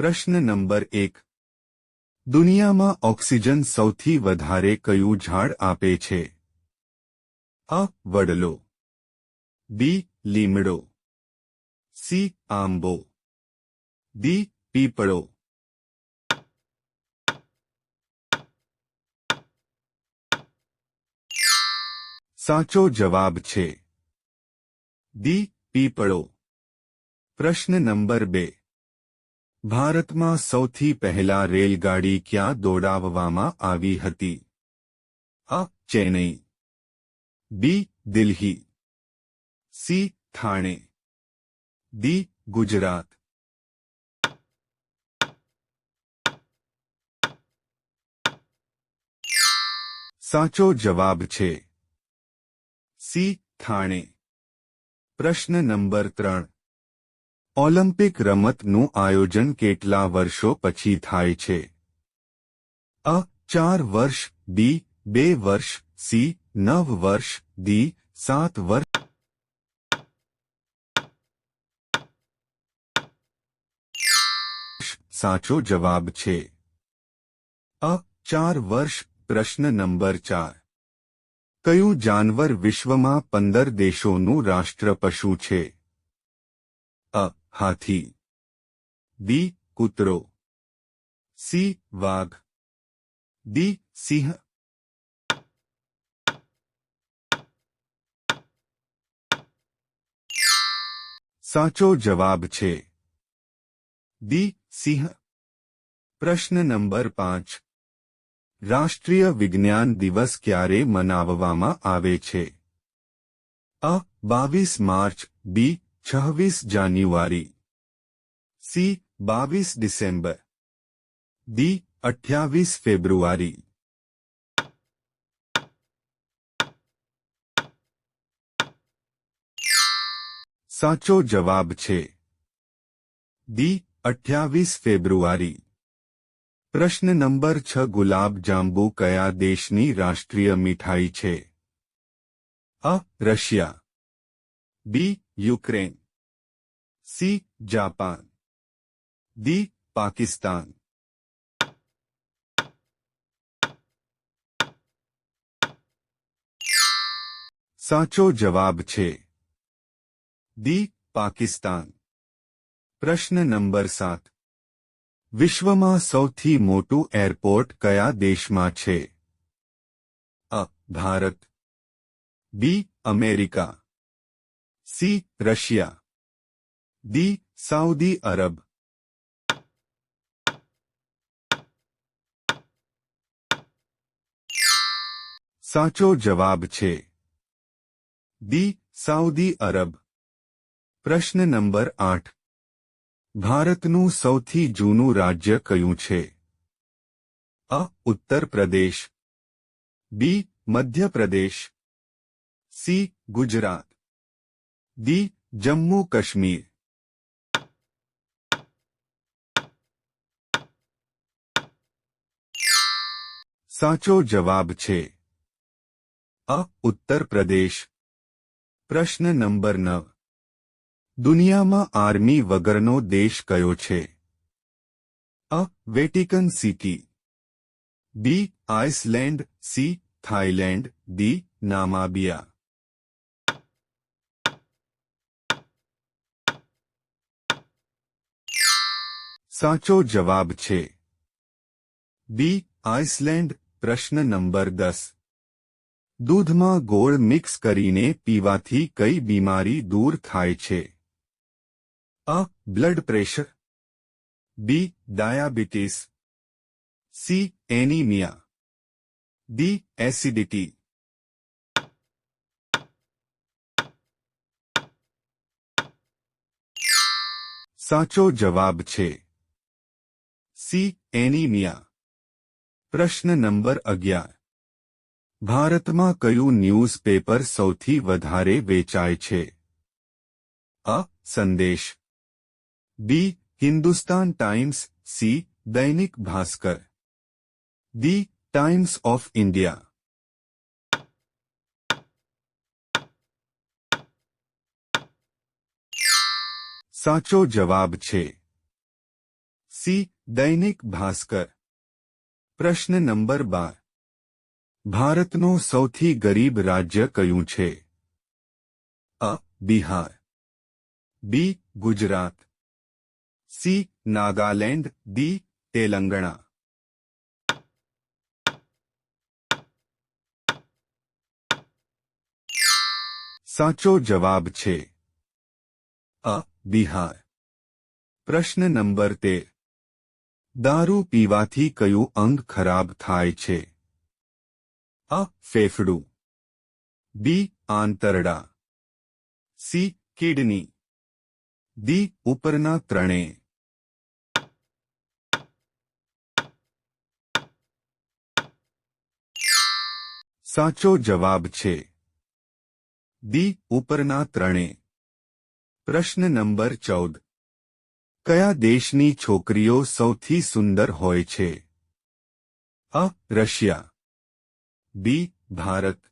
પ્રશ્ન નંબર એક. દુનિયામાં ઓક્સિજન સૌથી વધારે કયું ઝાડ આપે છે? અ. વડલો. બી. લીમડો. સી. આંબો. દી પીપળો. સાચો જવાબ છે. દી પીપળો. પ્રશ્ન નંબર બે. ભારતમાં સૌથી પહેલા રેલગાડી ક્યાં દોડાવવામાં આવી હતી? અ Chennai. B Delhi. C Thane. D Gujarat. સાચો જવાબ છે. સી થાણે. પ્રશ્ન નંબર ત્રણ. ઓલિમ્પિક રમતનું આયોજન કેટલા વર્ષો પછી થાય છે? અ, ચાર વર્ષ, બી, બે વર્ષ, સી, નવ વર્ષ, ડી, સાત વર્ષ સાચો જવાબ છે. અ, ચાર વર્ષ, પ્રશ્ન નંબર ચાર. કયું જાનવર વિશ્વમાં પંદર દેશોનું રાષ્ટ્ર પશુ છે? અ હાથી. બી કૂતરો. સી વાઘ. દી સિંહ. સાચો જવાબ છે. દી સિંહ. પ્રશ્ન નંબર પાંચ. રાષ્ટ્રીય વિજ્ઞાન દિવસ ક્યારે મનાવવામાં આવે છે? અ, બાવીસ માર્ચ, બી છવ્વીસ જાન્યુઆરી. સી, બાવીસ ડિસેમ્બર. ડી, અઠ્યાવીસ ફેબ્રુઆરી. સાચો જવાબ છે. ડી, અઠ્યાવીસ ફેબ્રુઆરી. પ્રશ્ન નંબર છ, ગુલાબ જાંબુ કયા દેશની રાષ્ટ્રીય મીઠાઈ છે? અ, Russia. B, Ukraine. C Japan D Pakistan સાચો જવાબ છે ડી પાકિસ્તાન પ્રશ્ન નંબર સાત વિશ્વમાં સૌથી મોટું એરપોર્ટ કયા દેશમાં છે અ Bharat B America C Russia D Saudi Arab સાચો જવાબ છે ડી સાઉદી અરબ પ્રશ્ન નંબર આઠ ભારતનું સૌથી જૂનું રાજ્ય કયું છે અ Uttar Pradesh B Madhya Pradesh C Gujarat D Jammu Kashmir સાચો જવાબ છે. અ, ઉત્તર પ્રદેશ. પ્રશ્ન નંબર નવ. દુનિયામાં આર્મી વગરનો દેશ કયો છે? અ, Vatican city. B, Iceland. C, Thailand. D, Namibia. સાચો જવાબ છે. બી, આઇસલેન્ડ. પ્રશ્ન નંબર દસ. દૂધમાં ગોળ મિક્સ કરીને પીવાથી કઈ બીમારી દૂર થાય છે? અ, blood pressure. B, diabetes. C, anaemia. D, acidity. સાચો જવાબ છે. C, anaemia. પ્રશ્ન નંબર અગિયાર ભારતમાં કયું ન્યૂઝપેપર સૌથી વધારે વેચાય છે અ સંદેશ બી Hindustan Times C Dainik Bhaskar D Times of India સાચો જવાબ છે સી દૈનિક ભાસ્કર પ્રશ્ન નંબર બાર. ભારતનો સૌથી ગરીબ રાજ્ય કયું છે? અ, Bihar. B, Gujarat. C, Nagaland. D, Telangana. સાચો જવાબ છે અ, બિહાર. પ્રશ્ન નંબર તેર. દારૂ પીવાથી કયું અંગ ખરાબ થાય છે? અ. ફેફડું. બી. આંતરડા. સી. કિડની. દી ઉપરના ત્રણે. સાચો જવાબ છે. દી ઉપરના ત્રણે. પ્રશ્ન નંબર ચૌદ. કયા દેશની છોકરીઓ સૌથી સુંદર હોય છે? અ, Russia. B, Bharat.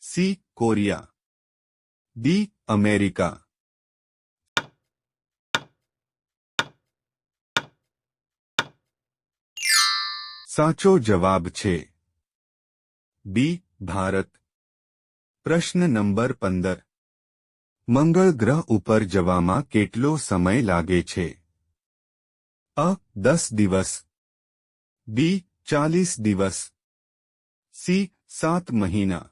C, Korea. D, America. સાચો જવાબ છે. બી, ભારત. પ્રશ્ન નંબર પંદર. મંગળ ગ્રહ ઉપર જવામાં કેટલો સમય લાગે છે? અ, દસ દિવસ. બી, ચાલીસ દિવસ. સી, સાત મહિના.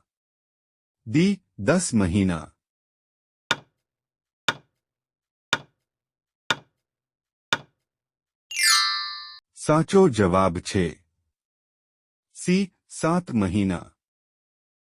ડી, દસ મહિના. સાચો જવાબ છે. સી, સાત મહિના.